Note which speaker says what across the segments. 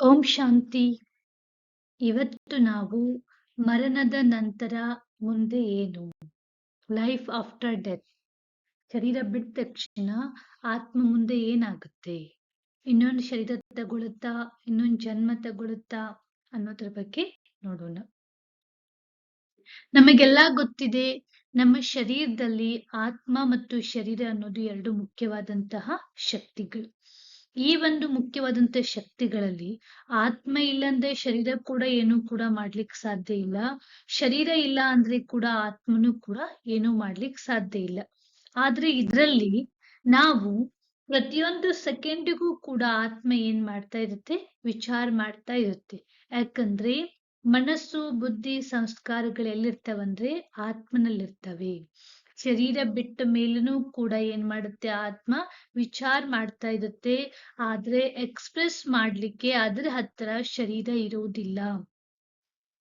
Speaker 1: ಓಂ ಶಾಂತಿ. ಇವತ್ತು ನಾವು ಮರಣದ ನಂತರ ಮುಂದೆ ಏನು? Life after death. ಶರೀರ ಬಿಟ್ಟ ತಕ್ಷಣ ಆತ್ಮ ಮುಂದೆ ಏನಾಗುತ್ತೆ? ಇನ್ನೊಂದು ಶರೀರ ತಗೊಳುತ್ತಾ ಇನ್ನೊಂದು ಜನ್ಮ ತಗೊಳುತ್ತಾ ಅನ್ನೋದ್ರ ಬಗ್ಗೆ ನೋಡೋಣ. ನಮಗೆಲ್ಲ ಗೊತ್ತಿದೆ, ನಮ್ಮ ಶರೀರದಲ್ಲಿ ಆತ್ಮ ಮತ್ತು ಶರೀರ ಅನ್ನೋದು ಎರಡು ಮುಖ್ಯವಾದಂತಹ ಶಕ್ತಿಗಳು. ಈ ಒಂದು ಮುಖ್ಯವಾದಂತ ಶಕ್ತಿಗಳಲ್ಲಿ ಆತ್ಮ ಇಲ್ಲಂದ್ರೆ ಶರೀರ ಕೂಡ ಏನು ಕೂಡ ಮಾಡ್ಲಿಕ್ಕೆ ಸಾಧ್ಯ ಇಲ್ಲ. ಶರೀರ ಇಲ್ಲ ಅಂದ್ರೆ ಕೂಡ ಆತ್ಮನು ಕೂಡ ಏನು ಮಾಡ್ಲಿಕ್ಕೆ ಸಾಧ್ಯ ಇಲ್ಲ. ಆದ್ರೆ ಇದರಲ್ಲಿ ನಾವು ಪ್ರತಿಯೊಂದು ಸೆಕೆಂಡಿಗೂ ಕೂಡ ಆತ್ಮ ಏನ್ ಮಾಡ್ತಾ ಇರುತ್ತೆ? ವಿಚಾರ ಮಾಡ್ತಾ ಇರುತ್ತೆ. ಯಾಕಂದ್ರೆ ಮನಸ್ಸು, ಬುದ್ಧಿ ಸಂಸ್ಕಾರಗಳು ಎಲ್ಲಿರ್ತಾವಂದ್ರೆ ಆತ್ಮನಲ್ಲಿರ್ತವೆ. ಶರೀರ ಬಿಟ್ಟ ಮೇಲೂ ಕೂಡ ಏನ್ ಮಾಡುತ್ತೆ? ಆತ್ಮ ವಿಚಾರ ಮಾಡ್ತಾ ಇರುತ್ತೆ. ಆದ್ರೆ ಎಕ್ಸ್ಪ್ರೆಸ್ ಮಾಡ್ಲಿಕ್ಕೆ ಅದ್ರ ಹತ್ರ ಶರೀರ ಇರೋದಿಲ್ಲ.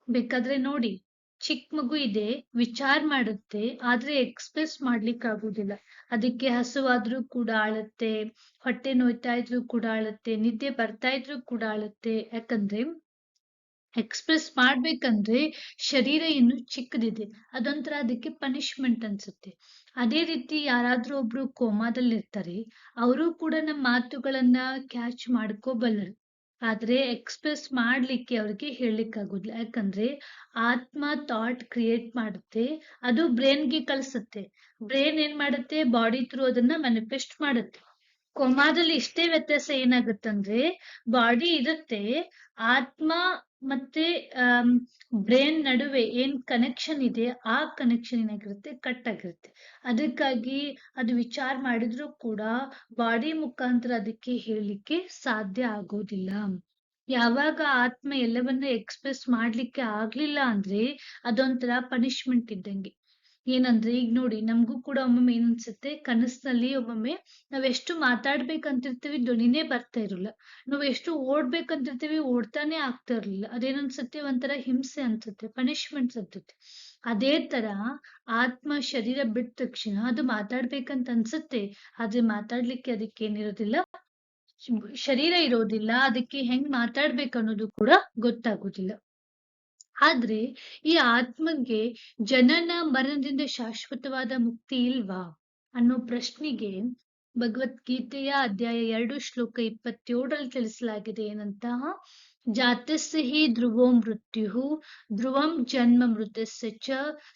Speaker 1: ಬೇಕಾದ್ರೆ ನೋಡಿ ಚಿಕ್ಕ ಮಗು ಇದೆ, ವಿಚಾರ ಮಾಡುತ್ತೆ, ಆದ್ರೆ ಎಕ್ಸ್ಪ್ರೆಸ್ ಮಾಡ್ಲಿಕ್ಕೆ ಆಗುದಿಲ್ಲ. ಅದಕ್ಕೆ ಹಸುವಾದ್ರೂ ಕೂಡ ಆಳುತ್ತೆ, ಹೊಟ್ಟೆ ನೋಯ್ತಾ ಇದ್ರು ಕೂಡ ಆಳುತ್ತೆ, ನಿದ್ದೆ ಬರ್ತಾ ಇದ್ರು ಕೂಡ ಆಳುತ್ತೆ. ಯಾಕಂದ್ರೆ ಎಕ್ಸ್ಪ್ರೆಸ್ ಮಾಡ್ಬೇಕಂದ್ರೆ ಶರೀರ ಇನ್ನು ಚಿಕ್ಕದಿದೆ. ಅದೊಂಥರ ಅದಕ್ಕೆ ಪನಿಷ್ಮೆಂಟ್ ಅನ್ಸುತ್ತೆ. ಅದೇ ರೀತಿ ಯಾರಾದ್ರೂ ಒಬ್ರು ಕೋಮಾದಲ್ಲಿ ಇರ್ತಾರೆ ಅವರು ಕೂಡ ನಮ್ಮ ಮಾತುಗಳನ್ನ ಕ್ಯಾಚ್ ಮಾಡ್ಕೋಬಲ್ಲರು. ಆದ್ರೆ ಎಕ್ಸ್ಪ್ರೆಸ್ ಮಾಡ್ಲಿಕ್ಕೆ ಅವ್ರಿಗೆ ಹೇಳಲಿಕ್ಕೆ ಆಗುದಿಲ್ಲ ಯಾಕಂದ್ರೆ ಆತ್ಮ ಥಾಟ್ ಕ್ರಿಯೇಟ್ ಮಾಡುತ್ತೆ. ಅದು ಬ್ರೈನ್ಗೆ ಕಳಿಸುತ್ತೆ ಬ್ರೈನ್ ಏನ್ ಮಾಡುತ್ತೆ? ಬಾಡಿ ಥ್ರೂ ಅದನ್ನ ಮ್ಯಾನಿಫೆಸ್ಟ್ ಮಾಡುತ್ತೆ. ಕೋಮಾದಲ್ಲಿ ಇಷ್ಟೇ ವ್ಯತ್ಯಾಸ ಏನಾಗುತ್ತಂದ್ರೆ ಬಾಡಿ ಇರುತ್ತೆ, ಆತ್ಮ ಮತ್ತೆ ಬ್ರೈನ್ ನಡುವೆ ಏನ್ ಕನೆಕ್ಷನ್ ಇದೆ, ಆ ಕನೆಕ್ಷನ್ ಏನಾಗಿರುತ್ತೆ? ಕಟ್ ಆಗಿರುತ್ತೆ ಅದಕ್ಕಾಗಿ ಅದು ವಿಚಾರ ಮಾಡಿದ್ರು ಕೂಡ ಬಾಡಿ ಮುಖಾಂತರ ಅದಕ್ಕೆ ಹೇಳಲಿಕ್ಕೆ ಸಾಧ್ಯ ಆಗೋದಿಲ್ಲ. ಯಾವಾಗ ಆತ್ಮ ಎಲ್ಲವನ್ನ ಎಕ್ಸ್ಪ್ರೆಸ್ ಮಾಡ್ಲಿಕ್ಕೆ ಆಗ್ಲಿಲ್ಲ ಅಂದ್ರೆ ಅದೊಂಥರ ಪನಿಷ್ಮೆಂಟ್ ಇದ್ದಂಗೆ. ಏನಂದ್ರೆ, ಈಗ ನೋಡಿ ನಮಗೂ ಕೂಡ ಒಮ್ಮೊಮ್ಮೆ ಏನ್ ಅನ್ಸುತ್ತೆ ಕನಸಿನಲ್ಲಿ ಒಮ್ಮೊಮ್ಮೆ ನಾವ್ ಎಷ್ಟು ಮಾತಾಡ್ಬೇಕಂತಿರ್ತೀವಿ ಧ್ವನಿನೇ ಬರ್ತಾ ಇರಲ್ಲ. ನಾವ್ ಎಷ್ಟು ಓಡ್ಬೇಕಂತಿರ್ತೀವಿ ಓಡ್ತಾನೆ ಆಗ್ತಾ ಇರ್ಲಿಲ್ಲ ಅದೇನನ್ಸುತ್ತೆ? ಒಂಥರ ಹಿಂಸೆ ಅನ್ಸುತ್ತೆ ಪನಿಷ್ಮೆಂಟ್ ಅನ್ಸುತ್ತೆ. ಅದೇ ತರ ಆತ್ಮ, ಶರೀರ ಬಿಟ್ಟ ತಕ್ಷಣ ಅದು ಮಾತಾಡ್ಬೇಕಂತ ಅನ್ಸುತ್ತೆ. ಆದ್ರೆ ಮಾತಾಡ್ಲಿಕ್ಕೆ ಅದಕ್ಕೆ ಏನಿರೋದಿಲ್ಲ ಶರೀರ ಇರೋದಿಲ್ಲ. ಅದಕ್ಕೆ ಹೆಂಗ್ ಮಾತಾಡ್ಬೇಕು ಅನ್ನೋದು ಕೂಡ ಗೊತ್ತಾಗೋದಿಲ್ಲ. ಆದ್ರೆ ಈ ಆತ್ಮಗೆ ಜನನ ಮರಣದಿಂದ ಶಾಶ್ವತವಾದ ಮುಕ್ತಿ ಇಲ್ವಾ? ಅನ್ನೋ ಪ್ರಶ್ನೆಗೆ ಭಗವದ್ಗೀತೆಯ ಅಧ್ಯಾಯ ಎರಡು ಶ್ಲೋಕ ಇಪ್ಪತ್ತೇಳರಲ್ಲಿ ತಿಳಿಸಲಾಗಿದೆ ಏನಂತ? ಜಾತಸ್ಯ ಹಿ ಧ್ರುವೋ ಮೃತ್ಯು ಧ್ರುವಂ ಜನ್ಮ ಮೃತಸ್ಯ ಚ,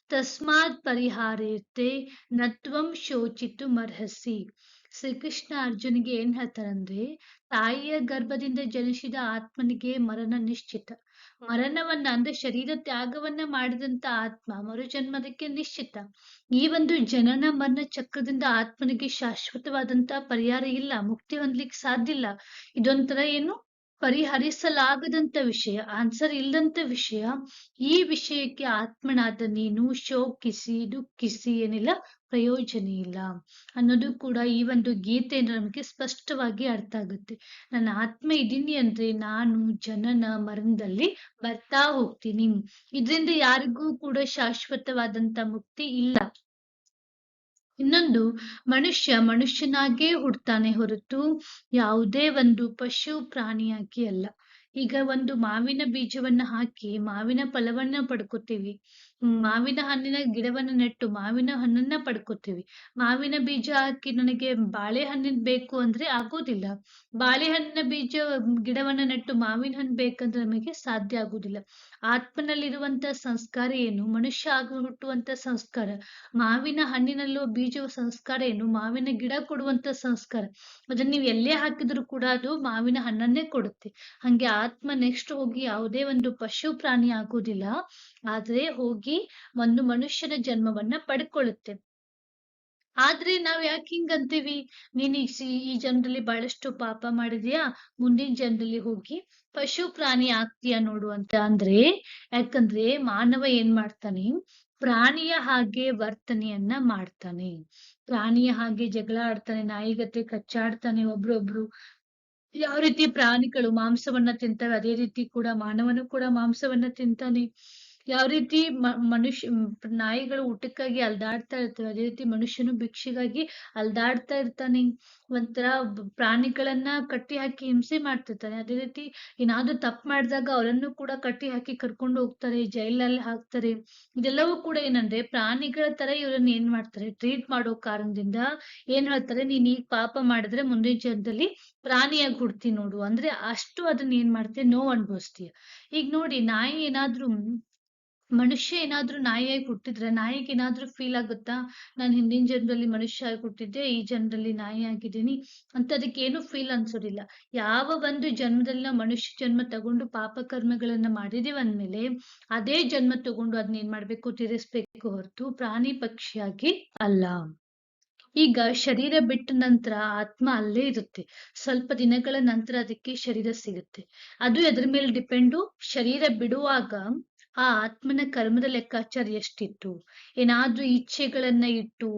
Speaker 1: ತಸ್ಮಾತ್ ಪರಿಹಾರೇತೆ ನತ್ವಂ ಶೋಚಿತು ಮರ್ಹಸಿ. ಶ್ರೀಕೃಷ್ಣ ಅರ್ಜುನಿಗೆ ಏನ್ ಹೇಳ್ತಾರಂದ್ರೆ, ತಾಯಿಯ ಗರ್ಭದಿಂದ ಜನಿಸಿದ ಆತ್ಮನಿಗೆ ಮರಣ ನಿಶ್ಚಿತ. ಮರಣವನ್ನ ಅಂದ್ರೆ ಶರೀರ ತ್ಯಾಗವನ್ನ ಮಾಡಿದಂತ ಆತ್ಮ ಮರುಜನ್ಮದಕ್ಕೆ ನಿಶ್ಚಿತ. ಈ ಒಂದು ಜನನ ಮರಣ ಚಕ್ರದಿಂದ ಆತ್ಮನಿಗೆ ಶಾಶ್ವತವಾದಂತ ಪರಿಹಾರ ಇಲ್ಲ, ಮುಕ್ತಿ ಹೊಂದ್ಲಿಕ್ಕೆ ಸಾಧ್ಯ ಇಲ್ಲ. ಇದೊಂಥರ ಏನು? ಪರಿಹರಿಸಲಾಗದಂತ ವಿಷಯ ಆನ್ಸರ್ ಇಲ್ಲದಂತ ವಿಷಯ, ಈ ವಿಷಯಕ್ಕೆ ಆತ್ಮನಾದ ನೀನು ಶೋಕಿಸಿ, ದುಃಖಿಸಿ ಏನಿಲ್ಲ, ಪ್ರಯೋಜನ ಇಲ್ಲ ಅನ್ನೋದು ಕೂಡ ಈ ಒಂದು ಗೀತೆಯಿಂದ ನಮಗೆ ಸ್ಪಷ್ಟವಾಗಿ ಅರ್ಥ ಆಗುತ್ತೆ. ನನ್ನ ಆತ್ಮ ಇದ್ದೀನಿ ಅಂದ್ರೆ ನಾನು ಜನನ ಮರಣದಲ್ಲಿ ಬರ್ತಾ ಹೋಗ್ತೀನಿ. ಇದರಿಂದ ಯಾರಿಗೂ ಕೂಡ ಶಾಶ್ವತವಾದಂತ ಮುಕ್ತಿ ಇಲ್ಲ. ಇನ್ನೊಂದು, ಮನುಷ್ಯ ಮನುಷ್ಯನಾಗೇ ಹುಡ್ತಾನೆ ಹೊರತು ಯಾವುದೇ ಒಂದು ಪಶು ಪ್ರಾಣಿಯಾಗಿ ಅಲ್ಲ. ಈಗ ಒಂದು ಮಾವಿನ ಬೀಜವನ್ನ ಹಾಕಿ ಮಾವಿನ ಫಲವನ್ನ ಪಡ್ಕೋತೀವಿ. ಮಾವಿನ ಹಣ್ಣಿನ ಗಿಡವನ್ನ ನೆಟ್ಟು ಮಾವಿನ ಹಣ್ಣನ್ನ ಪಡ್ಕೋತೀವಿ. ಮಾವಿನ ಬೀಜ ಹಾಕಿ ನನಗೆ ಬಾಳೆಹಣ್ಣಿನ ಬೇಕು ಅಂದ್ರೆ ಆಗೋದಿಲ್ಲ. ಬಾಳೆಹಣ್ಣಿನ ಬೀಜ, ಗಿಡವನ್ನ ನೆಟ್ಟು ಮಾವಿನ ಹಣ್ಣು ಬೇಕಂದ್ರೆ ನಮಗೆ ಸಾಧ್ಯ ಆಗುದಿಲ್ಲ. ಆತ್ಮನಲ್ಲಿರುವಂತ ಸಂಸ್ಕಾರ ಏನು? ಮನುಷ್ಯ ಆಗ ಹುಟ್ಟುವಂತ ಸಂಸ್ಕಾರ. ಮಾವಿನ ಹಣ್ಣಿನಲ್ಲೂ ಬೀಜ ಸಂಸ್ಕಾರ ಏನು? ಮಾವಿನ ಗಿಡ ಕೊಡುವಂತ ಸಂಸ್ಕಾರ. ಅದನ್ನ ನೀವು ಎಲ್ಲೇ ಹಾಕಿದ್ರು ಕೂಡ ಅದು ಮಾವಿನ ಹಣ್ಣನ್ನೇ ಕೊಡುತ್ತೆ. ಹಂಗೆ ಆತ್ಮ ನೆಕ್ಸ್ಟ್ ಹೋಗಿ ಯಾವುದೇ ಒಂದು ಪಶು ಪ್ರಾಣಿ ಆಗೋದಿಲ್ಲ. ಆದ್ರೆ ಹೋಗಿ ಒಂದು ಮನುಷ್ಯನ ಜನ್ಮವನ್ನ ಪಡ್ಕೊಳ್ಳುತ್ತೆ. ಆದ್ರೆ ನಾವ್ ಯಾಕೆ ಹಿಂಗ್ ಅಂತೀವಿ? ನೀನ್ ಈ ಜನರಲ್ಲಿ ಜನ್ಮದಲ್ಲಿ ಬಹಳಷ್ಟು ಪಾಪ ಮಾಡಿದ್ಯಾ? ಮುಂದಿನ ಜನರಲ್ಲಿ ಹೋಗಿ ಪಶು ಪ್ರಾಣಿ ಆಗ್ತೀಯಾ ನೋಡು ಅಂತ ಅಂದ್ರೆ, ಯಾಕಂದ್ರೆ ಮಾನವ ಏನ್ ಮಾಡ್ತಾನೆ? ಪ್ರಾಣಿಯ ಹಾಗೆ ವರ್ತನೆಯನ್ನ ಮಾಡ್ತಾನೆ. ಪ್ರಾಣಿಯ ಹಾಗೆ ಜಗಳ ಆಡ್ತಾನೆ ನಾಯಿಗತೆ ಕಚ್ಚಾಡ್ತಾನೆ ಒಬ್ರೊಬ್ರು. ಯಾವ ರೀತಿ ಪ್ರಾಣಿಗಳು ಮಾಂಸವನ್ನ ತಿಂತವೆ, ಅದೇ ರೀತಿ ಕೂಡ ಮಾನವನು ಕೂಡ ಮಾಂಸವನ್ನ ತಿಂತಾನೆ. ಯಾವ ರೀತಿ ಮನುಷ್ಯ ನಾಯಿಗಳು ಊಟಕ್ಕಾಗಿ ಅಲ್ದಾಡ್ತಾ ಇರ್ತವೆ, ಅದೇ ರೀತಿ ಮನುಷ್ಯನು ಭಿಕ್ಷೆಗಾಗಿ ಅಲ್ದಾಡ್ತಾ ಇರ್ತಾನೆ, ಒಂಥರ ಪ್ರಾಣಿಗಳನ್ನ ಕಟ್ಟಿ ಹಾಕಿ ಹಿಂಸೆ ಮಾಡ್ತಿರ್ತಾನೆ. ಅದೇ ರೀತಿ ಏನಾದ್ರೂ ತಪ್ಪು ಮಾಡಿದಾಗ ಅವರನ್ನು ಕೂಡ ಕಟ್ಟಿ ಹಾಕಿ ಕರ್ಕೊಂಡು ಹೋಗ್ತಾರೆ, ಜೈಲಲ್ಲಿ ಹಾಕ್ತಾರೆ. ಇದೆಲ್ಲವೂ ಕೂಡ ಏನಂದ್ರೆ ಪ್ರಾಣಿಗಳ ತರ ಇವರನ್ನ ಏನ್ ಮಾಡ್ತಾರೆ ಟ್ರೀಟ್ ಮಾಡೋ ಕಾರಣದಿಂದ ಏನ್ ಹೇಳ್ತಾರೆ, ನೀನ್ ಈಗ ಪಾಪ ಮಾಡಿದ್ರೆ ಮುಂದಿನ ಜನ್ಮದಲ್ಲಿ ಪ್ರಾಣಿಯಾಗಿ ಹುಡ್ತಿ ನೋಡು. ಅಂದ್ರೆ ಅಷ್ಟು ಅದನ್ನ ಏನ್ ಮಾಡ್ತೀಯ, ನೋವು ಅನ್ಭವಿಸ್ತೀಯ. ಈಗ ನೋಡಿ ನಾಯಿ ಏನಾದ್ರೂ ಮನುಷ್ಯ ಏನಾದ್ರೂ ನಾಯಿಯಾಗಿ ಹುಟ್ಟಿದ್ರೆ ನಾಯಿಗೆ ಏನಾದ್ರೂ ಫೀಲ್ ಆಗುತ್ತಾ? ನಾನು ಹಿಂದಿನ ಜನ್ಮದಲ್ಲಿ ಮನುಷ್ಯ ಆಗಿ ಹುಟ್ಟಿದ್ದೆ, ಈ ಜನ್ಮದಲ್ಲಿ ನಾಯಿ ಆಗಿದ್ದೀನಿ ಅಂತ ಅದಕ್ಕೆ ಏನು ಫೀಲ್ ಅನ್ಸೋದಿಲ್ಲ. ಯಾವ ಒಂದು ಜನ್ಮದಲ್ಲಿ ನಾವು ಮನುಷ್ಯ ಜನ್ಮ ತಗೊಂಡು ಪಾಪ ಕರ್ಮಗಳನ್ನ ಮಾಡಿದೀವಿ ಅಂದ್ಮೇಲೆ ಅದೇ ಜನ್ಮ ತಗೊಂಡು ಅದನ್ನ ಏನ್ ಮಾಡ್ಬೇಕು? ತಿರಿಸ್ಬೇಕು ಹೊರತು ಪ್ರಾಣಿ ಪಕ್ಷಿಯಾಗಿ ಅಲ್ಲ. ಈಗ ಶರೀರ ಬಿಟ್ಟ ನಂತರ ಆತ್ಮ ಅಲ್ಲೇ ಇರುತ್ತೆ. ಸ್ವಲ್ಪ ದಿನಗಳ ನಂತರ ಅದಕ್ಕೆ ಶರೀರ ಸಿಗುತ್ತೆ. ಅದು ಎದ್ರ ಮೇಲೆ ಡಿಪೆಂಡು ಶರೀರ ಬಿಡುವಾಗ ಆ ಆತ್ಮನ ಕರ್ಮದ ಲೆಕ್ಕಾಚಾರ ಎಷ್ಟಿತ್ತು? ಏನಾದ್ರೂ ಇಚ್ಛೆಗಳನ್ನ ಇಟ್ಟು,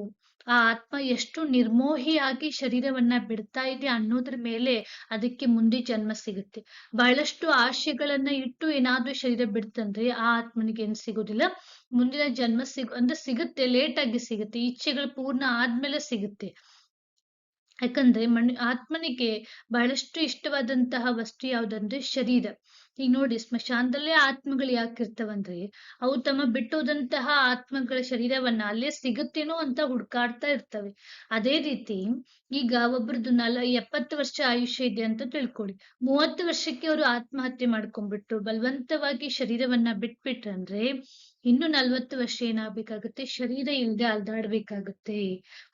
Speaker 1: ಆ ಆತ್ಮ ಎಷ್ಟು ನಿರ್ಮೋಹಿಯಾಗಿ ಶರೀರವನ್ನ ಬಿಡ್ತಾ ಇದೆ ಅನ್ನೋದ್ರ ಮೇಲೆ ಅದಕ್ಕೆ ಮುಂದೆ ಜನ್ಮ ಸಿಗುತ್ತೆ. ಬಹಳಷ್ಟು ಆಶೆಗಳನ್ನ ಇಟ್ಟು ಏನಾದ್ರೂ ಶರೀರ ಬಿಡ್ತಂದ್ರೆ ಆ ಆತ್ಮನಿಗೆ ಏನ್ ಸಿಗೋದಿಲ್ಲ. ಮುಂದಿನ ಜನ್ಮ ಸಿಗ, ಅಂದ್ರೆ ಸಿಗುತ್ತೆ ಲೇಟ್ ಆಗಿ ಸಿಗುತ್ತೆ. ಇಚ್ಛೆಗಳು ಪೂರ್ಣ ಆದ್ಮೇಲೆ ಸಿಗುತ್ತೆ. ಯಾಕಂದ್ರೆ ಮಣ್ ಆತ್ಮನಿಗೆ ಬಹಳಷ್ಟು ಇಷ್ಟವಾದಂತಹ ವಸ್ತು ಯಾವ್ದಂದ್ರೆ ಶರೀರ. ಈಗ ನೋಡಿ ಸ್ಮಶಾನದಲ್ಲೇ ಆತ್ಮಗಳು ಯಾಕಿರ್ತವಂದ್ರೆ ಅವು ತಮ್ಮ ಬಿಟ್ಟೋದಂತಹ ಆತ್ಮಗಳ ಶರೀರವನ್ನ ಅಲ್ಲೇ ಸಿಗುತ್ತೇನೋ ಅಂತ ಹುಡ್ಕಾಡ್ತಾ ಇರ್ತವೆ. ಅದೇ ರೀತಿ ಈಗ ಒಬ್ರದ್ದು ನಲ ಎಪ್ಪತ್ತು ವರ್ಷ ಆಯುಷ್ಯ ಇದೆ ಅಂತ ತಿಳ್ಕೊಳ್ಳಿ. ಮೂವತ್ತು ವರ್ಷಕ್ಕೆ ಅವರು ಆತ್ಮಹತ್ಯೆ ಮಾಡ್ಕೊಂಡ್ಬಿಟ್ರು. ಬಲವಂತವಾಗಿ ಶರೀರವನ್ನ ಬಿಟ್ಬಿಟ್ರಂದ್ರೆ ಇನ್ನು ನಲ್ವತ್ತು ವರ್ಷ ಏನಾಗ್ಬೇಕಾಗುತ್ತೆ? ಶರೀರ ಇಲ್ದೆ ಅಲ್ದಾಡ್ಬೇಕಾಗುತ್ತೆ.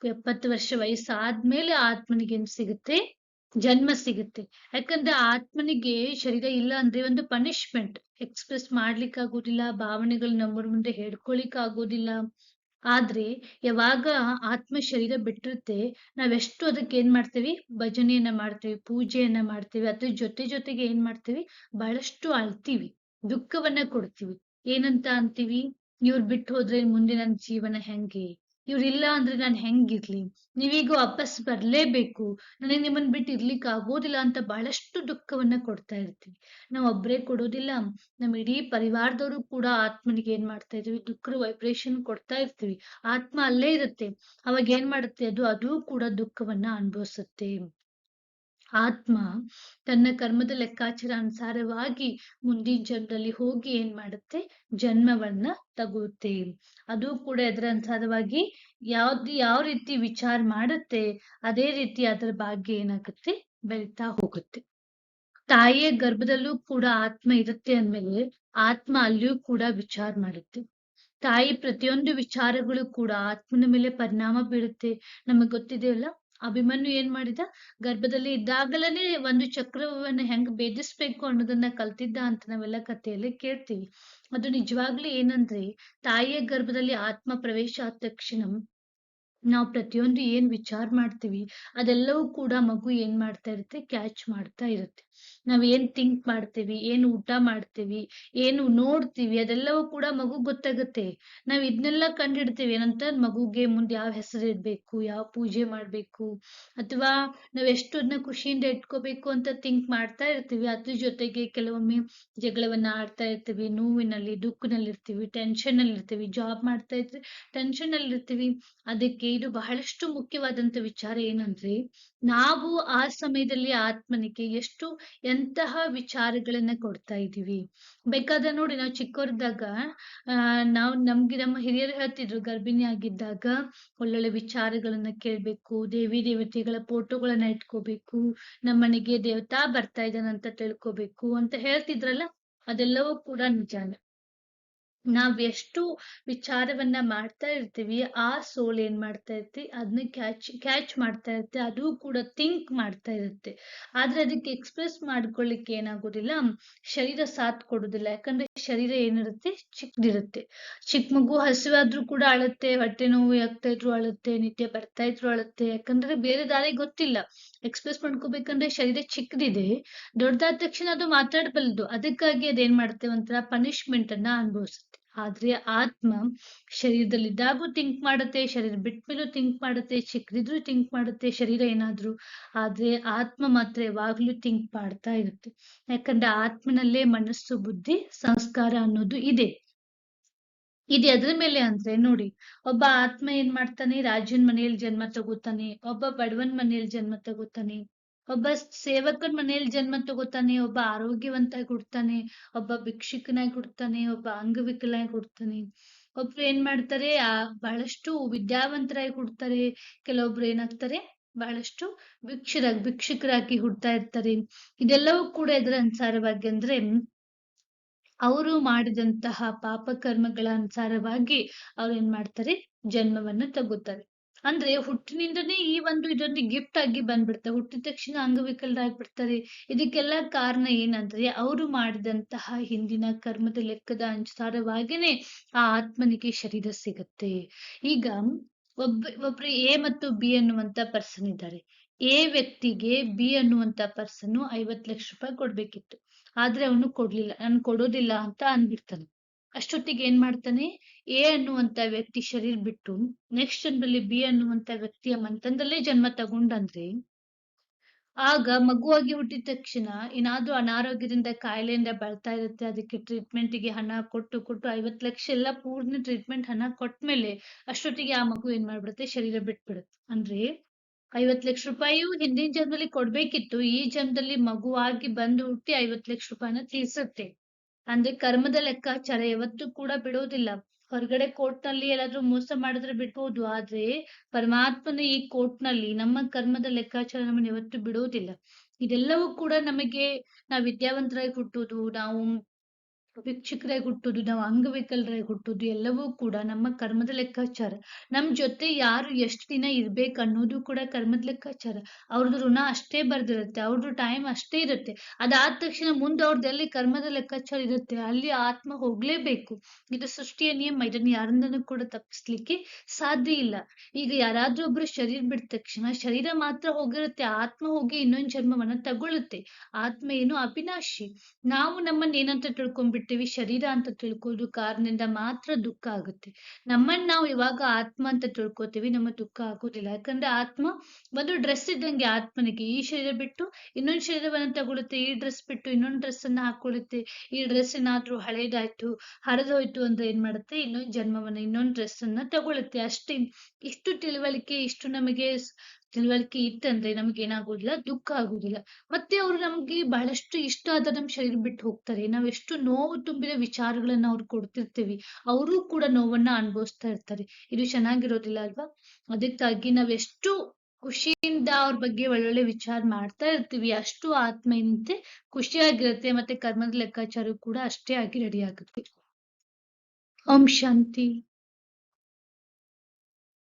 Speaker 1: ಎಪ್ಪತ್ತು ವರ್ಷ ವಯಸ್ಸಾದ್ಮೇಲೆ ಆತ್ಮನಿಗೆ ಏನ್ ಸಿಗುತ್ತೆ? ಜನ್ಮ ಸಿಗುತ್ತೆ. ಯಾಕಂದ್ರೆ ಆತ್ಮನಿಗೆ ಶರೀರ ಇಲ್ಲ ಅಂದ್ರೆ ಒಂದು ಪನಿಷ್ಮೆಂಟ್ ಎಕ್ಸ್ಪ್ರೆಸ್ ಮಾಡ್ಲಿಕ್ಕೆ ಆಗೋದಿಲ್ಲ ಭಾವನೆಗಳು ನಮ್ಮ ಮುಂದೆ ಹೇಳ್ಕೊಳಿಕ್ ಆಗೋದಿಲ್ಲ ಆದ್ರೆ ಯಾವಾಗ ಆತ್ಮ ಶರೀರ ಬಿಟ್ಟಿರುತ್ತೆ, ನಾವೆಷ್ಟು ಅದಕ್ಕೆ ಏನ್ ಮಾಡ್ತೀವಿ? ಭಜನೆಯನ್ನ ಮಾಡ್ತೀವಿ, ಪೂಜೆಯನ್ನ ಮಾಡ್ತೀವಿ, ಅದ್ರ ಜೊತೆ ಜೊತೆಗೆ ಏನ್ ಮಾಡ್ತೀವಿ? ಬಹಳಷ್ಟು ಅಳ್ತೀವಿ, ದುಃಖವನ್ನ ಕೊಡ್ತೀವಿ. ಏನಂತ ಅಂತೀವಿ? ಇವ್ರು ಬಿಟ್ಟು ಹೋದ್ರೆ ಮುಂದೆ ನನ್ ಜೀವನ ಹೆಂಗೆ? ಇವ್ರಿಲ್ಲ ಅಂದ್ರೆ ನಾನು ಹೆಂಗಿರ್ಲಿ? ನೀವೀಗ ವಾಪಸ್ ಬರ್ಲೇಬೇಕು. ನನಗೆ ನಿಮ್ಮನ್ನ ಬಿಟ್ಟು ಇರ್ಲಿಕ್ಕೆ ಆಗೋದಿಲ್ಲ ಅಂತ ಬಹಳಷ್ಟು ದುಃಖವನ್ನ ಕೊಡ್ತಾ ಇರ್ತೀವಿ. ನಾವು ಒಬ್ರೇ ಕೊಡೋದಿಲ್ಲ. ನಮ್ಮ ಇಡೀ ಪರಿವಾರದವರು ಕೂಡ ಆತ್ಮನಿಗೆ ಏನ್ ಮಾಡ್ತಾ ಇದೀವಿ? ದುಃಖದ ವೈಬ್ರೇಷನ್ ಕೊಡ್ತಾ ಇರ್ತೀವಿ. ಆತ್ಮ ಅಲ್ಲೇ ಇರುತ್ತೆ. ಅವಾಗ ಏನ್ ಮಾಡುತ್ತೆ ಅದು? ಅದು ಕೂಡ ದುಃಖವನ್ನ ಅನುಭವಿಸುತ್ತೆ. ಆತ್ಮ ತನ್ನ ಕರ್ಮದ ಲೆಕ್ಕಾಚಾರ ಅನುಸಾರವಾಗಿ ಮುಂದಿನ ಜನ್ಮದಲ್ಲಿ ಹೋಗಿ ಏನ್ ಮಾಡುತ್ತೆ? ಜನ್ಮವನ್ನ ತಗುತ್ತೆ ಅದು ಕೂಡ ಅದರ ಅನುಸಾರವಾಗಿ ಯಾವ್ದು ಯಾವ ರೀತಿ ವಿಚಾರ ಮಾಡುತ್ತೆ, ಅದೇ ರೀತಿ ಅದರ ಭಾಗ್ಯ ಏನಾಗುತ್ತೆ? ಬೆಳಿತಾ ಹೋಗುತ್ತೆ. ತಾಯಿಯ ಗರ್ಭದಲ್ಲೂ ಕೂಡ ಆತ್ಮ ಇರುತ್ತೆ ಅಂದ್ಮೇಲೆ ಆತ್ಮ ಅಲ್ಲಿಯೂ ಕೂಡ ವಿಚಾರ ಮಾಡುತ್ತೆ. ತಾಯಿ ಪ್ರತಿಯೊಂದು ವಿಚಾರಗಳು ಕೂಡ ಆತ್ಮನ ಮೇಲೆ ಪರಿಣಾಮ ಬೀಳುತ್ತೆ ನಮಗ್ ಗೊತ್ತಿದೆಯಲ್ಲ? ಅಭಿಮನ್ಯು ಏನ್ ಮಾಡಿದ? ಗರ್ಭದಲ್ಲಿ ಇದ್ದಾಗಲೇ ಒಂದು ಚಕ್ರವನ್ನ ಹೆಂಗ್ ಭೇದಿಸ್ಬೇಕು ಅನ್ನೋದನ್ನ ಕಲ್ತಿದ್ದ ಅಂತ ನಾವೆಲ್ಲ ಕಥೆಯಲ್ಲಿ ಕೇಳ್ತೀವಿ. ಅದು ನಿಜವಾಗ್ಲೂ ಏನಂದ್ರೆ, ತಾಯಿಯ ಗರ್ಭದಲ್ಲಿ ಆತ್ಮ ಪ್ರವೇಶ ಆದ ತಕ್ಷಣ ನಾವು ಪ್ರತಿಯೊಂದು ಏನ್ ವಿಚಾರ ಮಾಡ್ತೀವಿ, ಅದೆಲ್ಲವೂ ಕೂಡ ಮಗು ಏನ್ ಮಾಡ್ತಾ ಇರುತ್ತೆ, ಕ್ಯಾಚ್ ಮಾಡ್ತಾ ಇರುತ್ತೆ. ನಾವ್ ಏನ್ ಥಿಂಕ್ ಮಾಡ್ತೀವಿ, ಏನ್ ಊಟ ಮಾಡ್ತೀವಿ, ಏನು ನೋಡ್ತೀವಿ, ಅದೆಲ್ಲವೂ ಕೂಡ ಮಗು ಗೊತ್ತಾಗುತ್ತೆ. ನಾವ್ ಇದನ್ನೆಲ್ಲ ಕಂಡಿಡ್ತೀವಿ, ಏನಂತ ಮಗುಗೆ ಮುಂದೆ ಯಾವ ಹೆಸರು ಇಡ್ಬೇಕು, ಯಾವ ಪೂಜೆ ಮಾಡ್ಬೇಕು, ಅಥವಾ ನಾವ್ ಎಷ್ಟು ಅದನ್ನ ಖುಷಿಯಿಂದ ಇಟ್ಕೋಬೇಕು ಅಂತ ಥಿಂಕ್ ಮಾಡ್ತಾ ಇರ್ತೀವಿ. ಅದ್ರ ಜೊತೆಗೆ ಕೆಲವೊಮ್ಮೆ ಜಗಳವನ್ನ ಆಡ್ತಾ ಇರ್ತೀವಿ, ನೋವಿನಲ್ಲಿ ದುಃಖನಲ್ಲಿ ಇರ್ತೀವಿ ಟೆನ್ಷನ್ ಅಲ್ಲಿ ಇರ್ತೀವಿ ಜಾಬ್ ಮಾಡ್ತಾ ಇದ್ರೆ ಟೆನ್ಷನ್ ಅಲ್ಲಿ ಇರ್ತೀವಿ ಅದಕ್ಕೆ ಇದು ಬಹಳಷ್ಟು ಮುಖ್ಯವಾದಂತ ವಿಚಾರ ಏನಂದ್ರೆ, ನಾವು ಆ ಸಮಯದಲ್ಲಿ ಆತ್ಮನಿಗೆ ಎಷ್ಟು ಎಂತಹ ವಿಚಾರಗಳನ್ನ ಕೊಡ್ತಾ ಇದೀವಿ ಬೇಕಾದ್ರೆ ನೋಡಿ ನಾವು ಆ, ನಾವು ನಮ್ಗೆ ನಮ್ಮ ಹಿರಿಯರು ಹೇಳ್ತಿದ್ರು, ಗರ್ಭಿಣಿ ಆಗಿದ್ದಾಗ ಒಳ್ಳೊಳ್ಳೆ ವಿಚಾರಗಳನ್ನ ಕೇಳ್ಬೇಕು, ದೇವಿ ದೇವತೆಗಳ ಫೋಟೋಗಳನ್ನ ಇಟ್ಕೋಬೇಕು, ನಮ್ಮನೆಗೆ ದೇವತಾ ಬರ್ತಾ ಇದ್ದಾನಂತ ತಿಳ್ಕೊಬೇಕು ಅಂತ ಹೇಳ್ತಿದ್ರಲ್ಲ, ಅದೆಲ್ಲವೂ ಕೂಡ ನಿಜಾನೆ. ನಾವ್ ಎಷ್ಟು ವಿಚಾರವನ್ನ ಮಾಡ್ತಾ ಇರ್ತೀವಿ, ಆ ಸೋಲ್ ಏನ್ ಮಾಡ್ತಾ ಇರ್ತಿ ಅದನ್ನ ಕ್ಯಾಚ್ ಕ್ಯಾಚ್ ಮಾಡ್ತಾ ಇರುತ್ತೆ ಅದು ಕೂಡ ಥಿಂಕ್ ಮಾಡ್ತಾ ಇರುತ್ತೆ. ಆದ್ರೆ ಅದಕ್ಕೆ ಎಕ್ಸ್ಪ್ರೆಸ್ ಮಾಡ್ಕೊಳ್ಳಿಕ್ಕೆ ಏನಾಗೋದಿಲ್ಲ, ಶರೀರ ಸಾಥ್ ಕೊಡೋದಿಲ್ಲ. ಯಾಕಂದ್ರೆ ಶರೀರ ಏನಿರುತ್ತೆ, ಚಿಕ್ಕದಿರುತ್ತೆ. ಚಿಕ್ಕ ಮಗು ಹಸಿವಾದ್ರೂ ಕೂಡ ಅಳುತ್ತೆ, ಹೊಟ್ಟೆ ನೋವು ಆಗ್ತಾ ಇದ್ರು ಅಳುತ್ತೆ ನಿತ್ಯ ಬರ್ತಾ ಇದ್ರು ಅಳುತ್ತೆ. ಯಾಕಂದ್ರೆ ಬೇರೆ ದಾರಿ ಗೊತ್ತಿಲ್ಲ. ಎಕ್ಸ್ಪ್ರೆಸ್ ಮಾಡ್ಕೋಬೇಕಂದ್ರೆ ಶರೀರ ಚಿಕ್ಕದಿದೆ ದೊಡ್ಡದಾದ ತಕ್ಷಣ ಅದು ಮಾತಾಡಬಲ್ಲದು ಅದಕ್ಕಾಗಿ ಅದೇನ್ ಮಾಡುತ್ತೆ ಒಂಥರ ಪನಿಷ್ಮೆಂಟ್ ಅನ್ನ ಅನುಭವಿಸುತ್ತೆ. ಆದ್ರೆ ಆತ್ಮ ಶರೀರದಲ್ಲಿದ್ದಾಗೂ ಥಿಂಕ್ ಮಾಡುತ್ತೆ, ಶರೀರ ಬಿಟ್ಟ ಮೇಲೂ ಥಿಂಕ್ ಮಾಡುತ್ತೆ, ಚಿಕ್ಕದಿದ್ರು ಥಿಂಕ್ ಮಾಡುತ್ತೆ, ಶರೀರ ಏನಾದ್ರು. ಆದ್ರೆ ಆತ್ಮ ಮಾತ್ರ ಯಾವಾಗ್ಲೂ ಥಿಂಕ್ ಮಾಡ್ತಾ ಇರುತ್ತೆ. ಯಾಕಂದ್ರೆ ಆತ್ಮನಲ್ಲೇ ಮನಸ್ಸು, ಬುದ್ಧಿ, ಸಂಸ್ಕಾರ ಅನ್ನೋದು ಇದೆ. ಇದು ಅದ್ರ ಮೇಲೆ ಅಂದ್ರೆ ನೋಡಿ, ಒಬ್ಬ ಆತ್ಮ ಏನ್ ಮಾಡ್ತಾನೆ? ರಾಜನ್ ಮನೆಯಲ್ಲಿ ಜನ್ಮ ತಗೋತಾನೆ, ಒಬ್ಬ ಬಡವನ್ ಮನೆಯಲ್ಲಿ ಜನ್ಮ ತಗೋತಾನೆ. ಒಬ್ಬ ಸೇವಕನ್ ಮನೇಲಿ ಜನ್ಮ ತಗೋತಾನೆ, ಒಬ್ಬ ಆರೋಗ್ಯವಂತಾಗಿ ಹುಡ್ತಾನೆ ಒಬ್ಬ ಭಿಕ್ಷುಕನಾಗಿ ಹುಡ್ತಾನೆ ಒಬ್ಬ ಅಂಗವಿಕಲಾಗಿ ಹುಡ್ತಾನೆ ಒಬ್ರು ಏನ್ ಮಾಡ್ತಾರೆ, ಆ ಬಹಳಷ್ಟು ವಿದ್ಯಾವಂತರಾಗಿ ಹುಡ್ತಾರೆ ಕೆಲವೊಬ್ರು ಏನಾಗ್ತಾರೆ, ಬಹಳಷ್ಟು ಭಿಕ್ಷರಾಗಿ ಭಿಕ್ಷುಕರಾಗಿ ಹುಡ್ತಾ ಇರ್ತಾರೆ. ಇದೆಲ್ಲವೂ ಕೂಡ ಇದರ ಅನುಸಾರವಾಗಿ ಅಂದ್ರೆ, ಅವರು ಮಾಡಿದಂತಹ ಪಾಪ ಕರ್ಮಗಳ ಅನುಸಾರವಾಗಿ ಅವ್ರು ಏನ್ ಮಾಡ್ತಾರೆ, ಜನ್ಮವನ್ನ ತಗೋತಾರೆ. ಅಂದ್ರೆ ಹುಟ್ಟಿನಿಂದನೇ ಈ ಒಂದು ಇದೊಂದು ಗಿಫ್ಟ್ ಆಗಿ ಬಂದ್ಬಿಡ್ತಾರೆ ಹುಟ್ಟಿದ ತಕ್ಷಣ ಅಂಗವಿಕಲರಾಗ್ಬಿಡ್ತಾರೆ. ಇದಕ್ಕೆಲ್ಲ ಕಾರಣ ಏನಂದ್ರೆ ಅವರು ಮಾಡಿದಂತಹ ಹಿಂದಿನ ಕರ್ಮದ ಲೆಕ್ಕದ ಅನುಸಾರವಾಗಿನೇ ಆ ಆತ್ಮನಿಗೆ ಶರೀರ ಸಿಗುತ್ತೆ. ಈಗ ಒಬ್ಬ, ಒಬ್ರು ಎ ಮತ್ತು ಬಿ ಅನ್ನುವಂತ ಪರ್ಸನ್ ಇದ್ದಾರೆ. ಎ ವ್ಯಕ್ತಿಗೆ ಬಿ ಅನ್ನುವಂತ ಪರ್ಸನ್ ಐವತ್ ಲಕ್ಷ ರೂಪಾಯಿ ಕೊಡ್ಬೇಕಿತ್ತು. ಆದ್ರೆ ಅವನು ಕೊಡ್ಲಿಲ್ಲ, ನಾನು ಕೊಡೋದಿಲ್ಲ ಅಂತ ಅಂದ್ಬಿಡ್ತಾನೆ ಅಷ್ಟೊತ್ತಿಗೆ ಏನ್ ಮಾಡ್ತಾನೆ? ಎ ಅನ್ನುವಂತ ವ್ಯಕ್ತಿ ಶರೀರ ಬಿಟ್ಟು ನೆಕ್ಸ್ಟ್ ಜನ್ಮದಲ್ಲಿ ಬಿ ಅನ್ನುವಂತ ವ್ಯಕ್ತಿಯ ಮಂತಂದಲ್ಲೇ ಜನ್ಮ ತಗೊಂಡಂದ್ರೆ, ಆಗ ಮಗುವಾಗಿ ಹುಟ್ಟಿದ ತಕ್ಷಣ ಏನಾದ್ರೂ ಅನಾರೋಗ್ಯದಿಂದ ಕಾಯಿಲೆಯಿಂದ ಬರ್ತಾ ಇರುತ್ತೆ, ಅದಕ್ಕೆ ಟ್ರೀಟ್ಮೆಂಟ್ಗೆ ಹಣ ಕೊಟ್ಟು ಕೊಟ್ಟು ಐವತ್ ಲಕ್ಷ ಎಲ್ಲ ಪೂರ್ಣ ಟ್ರೀಟ್ಮೆಂಟ್ ಹಣ ಕೊಟ್ಮೇಲೆ ಅಷ್ಟೊತ್ತಿಗೆ ಆ ಮಗು ಏನ್ ಮಾಡ್ಬಿಡುತ್ತೆ? ಶರೀರ ಬಿಟ್ಬಿಡುತ್ತೆ. ಅಂದ್ರೆ ಐವತ್ ಲಕ್ಷ ರೂಪಾಯಿಯು ಹಿಂದಿನ ಜನ್ಮದಲ್ಲಿ ಕೊಡ್ಬೇಕಿತ್ತು, ಈ ಜನ್ಮದಲ್ಲಿ ಮಗುವಾಗಿ ಬಂದು ಹುಟ್ಟಿ ಐವತ್ ಲಕ್ಷ ರೂಪಾಯಿನ ತೀರ್ಸುತ್ತೆ. ಅಂದ್ರೆ ಕರ್ಮದ ಲೆಕ್ಕಾಚಾರ ಯಾವತ್ತೂ ಕೂಡ ಬಿಡೋದಿಲ್ಲ. ಹೊರಗಡೆ ಕೋರ್ಟ್ನಲ್ಲಿ ಎಲ್ಲಾದ್ರೂ ಮೋಸ ಮಾಡಿದ್ರೆ ಬಿಡ್ಬೋದು, ಆದ್ರೆ ಪರಮಾತ್ಮನ ಈ ಕೋರ್ಟ್ನಲ್ಲಿ ನಮ್ಮ ಕರ್ಮದ ಲೆಕ್ಕಾಚಾರ ನಮ್ಮನ್ನ ಯಾವತ್ತು ಬಿಡೋದಿಲ್ಲ. ಇದೆಲ್ಲವೂ ಕೂಡ ನಮಗೆ, ನಾವು ವಿದ್ಯಾವಂತರಾಗಿ ಹುಟ್ಟುದು ನಾವು ಭಿಕ್ಷುಕರಾಗಿ ಹುಟ್ಟುದು, ನಾವು ಅಂಗವಿಕಲರಾಗಿ ಹುಟ್ಟುದು, ಎಲ್ಲವೂ ಕೂಡ ನಮ್ಮ ಕರ್ಮದ ಲೆಕ್ಕಾಚಾರ. ನಮ್ಮ ಜೊತೆ ಯಾರು ಎಷ್ಟು ದಿನ ಇರ್ಬೇಕು ಅನ್ನೋದು ಕೂಡ ಕರ್ಮದ ಲೆಕ್ಕಾಚಾರ. ಅವ್ರದ್ದು ಋಣ ಅಷ್ಟೇ ಬರ್ದಿರುತ್ತೆ, ಅವ್ರದ್ದು ಟೈಮ್ ಅಷ್ಟೇ ಇರುತ್ತೆ. ಅದಾದ ತಕ್ಷಣ ಮುಂದೆ ಅವ್ರದ್ದು ಕರ್ಮದ ಲೆಕ್ಕಾಚಾರ ಇರುತ್ತೆ, ಅಲ್ಲಿ ಆತ್ಮ ಹೋಗ್ಲೇಬೇಕು. ಇದು ಸೃಷ್ಟಿಯ ನಿಯಮ, ಇದನ್ನ ಯಾರಿಂದನೂ ಕೂಡ ತಪ್ಪಿಸ್ಲಿಕ್ಕೆ ಸಾಧ್ಯ ಇಲ್ಲ. ಈಗ ಯಾರಾದ್ರೂ ಒಬ್ರು ಶರೀರ ಬಿಟ್ಟ ತಕ್ಷಣ, ಶರೀರ ಮಾತ್ರ ಹೋಗಿರುತ್ತೆ, ಆತ್ಮ ಹೋಗಿ ಇನ್ನೊಂದು ಜನ್ಮವನ್ನ ತಗೊಳ್ಳುತ್ತೆ ಆತ್ಮ ಏನು ಅವಿನಾಶಿ. ನಾವು ನಮ್ಮನ್ನ ಏನಂತ ತಿಳ್ಕೊಂಡ್ಬಿಟ್ಟು ಬಿಡ್ತೀವಿ ಶರೀರ ಅಂತ ತಿಳ್ಕೊಳ್ಳೋದು ಕಾರಣದಿಂದ ಮಾತ್ರ ದುಃಖ ಆಗುತ್ತೆ. ನಮ್ಮನ್ನ ನಾವು ಇವಾಗ ಆತ್ಮ ಅಂತ ತಿಳ್ಕೊತೀವಿ ನಮ್ಮ ದುಃಖ ಆಗೋದಿಲ್ಲ. ಯಾಕಂದ್ರೆ ಆತ್ಮ ಒಂದು ಡ್ರೆಸ್ ಇದ್ದಂಗೆ ಆತ್ಮನಿಗೆ. ಈ ಶರೀರ ಬಿಟ್ಟು ಇನ್ನೊಂದು ಶರೀರವನ್ನ ತಗೊಳುತ್ತೆ ಈ ಡ್ರೆಸ್ ಬಿಟ್ಟು ಇನ್ನೊಂದು ಡ್ರೆಸ್ ಅನ್ನ ಹಾಕೊಳ್ಳುತ್ತೆ. ಈ ಡ್ರೆಸ್ ಏನಾದ್ರೂ ಹಳೇದಾಯ್ತು, ಹರಿದೋಯ್ತು ಅಂದ್ರೆ ಏನ್ ಮಾಡುತ್ತೆ? ಇನ್ನೊಂದು ಜನ್ಮವನ್ನ, ಇನ್ನೊಂದು ಡ್ರೆಸ್ ಅನ್ನ ತಗೊಳುತ್ತೆ ಅಷ್ಟೇ. ಇಷ್ಟು ತಿಳುವಳಿಕೆ, ಇಷ್ಟು ನಮಗೆ ತಿಳುವಳಿಕೆ ಇತ್ತಂದ್ರೆ ನಮ್ಗೆ ಏನಾಗೋದಿಲ್ಲ ದುಃಖ ಆಗೋದಿಲ್ಲ. ಮತ್ತೆ ಅವ್ರು ನಮ್ಗೆ ಬಹಳಷ್ಟು ಇಷ್ಟ ಆದ ನಮ್ ಶರೀರ ಬಿಟ್ಟು ಹೋಗ್ತಾರೆ. ನಾವ್ ಎಷ್ಟು ನೋವು ತುಂಬಿದ ವಿಚಾರಗಳನ್ನ ಅವ್ರು ಕೊಡ್ತಿರ್ತೀವಿ, ಅವರು ಕೂಡ ನೋವನ್ನ ಅನುಭವಿಸ್ತಾ ಇರ್ತಾರೆ. ಇದು ಚೆನ್ನಾಗಿರೋದಿಲ್ಲ ಅಲ್ವಾ? ಅದಕ್ಕಾಗಿ ನಾವ್ ಎಷ್ಟು ಖುಷಿಯಿಂದ ಅವ್ರ ಬಗ್ಗೆ ಒಳ್ಳೊಳ್ಳೆ ವಿಚಾರ ಮಾಡ್ತಾ ಇರ್ತೀವಿ, ಅಷ್ಟು ಆತ್ಮ ಏನಂತೆ ಖುಷಿಯಾಗಿರುತ್ತೆ. ಮತ್ತೆ ಕರ್ಮದ ಲೆಕ್ಕಾಚಾರ ಕೂಡ ಅಷ್ಟೇ ಆಗಿ ರೆಡಿ ಆಗುತ್ತೆ. ಓಂ ಶಾಂತಿ.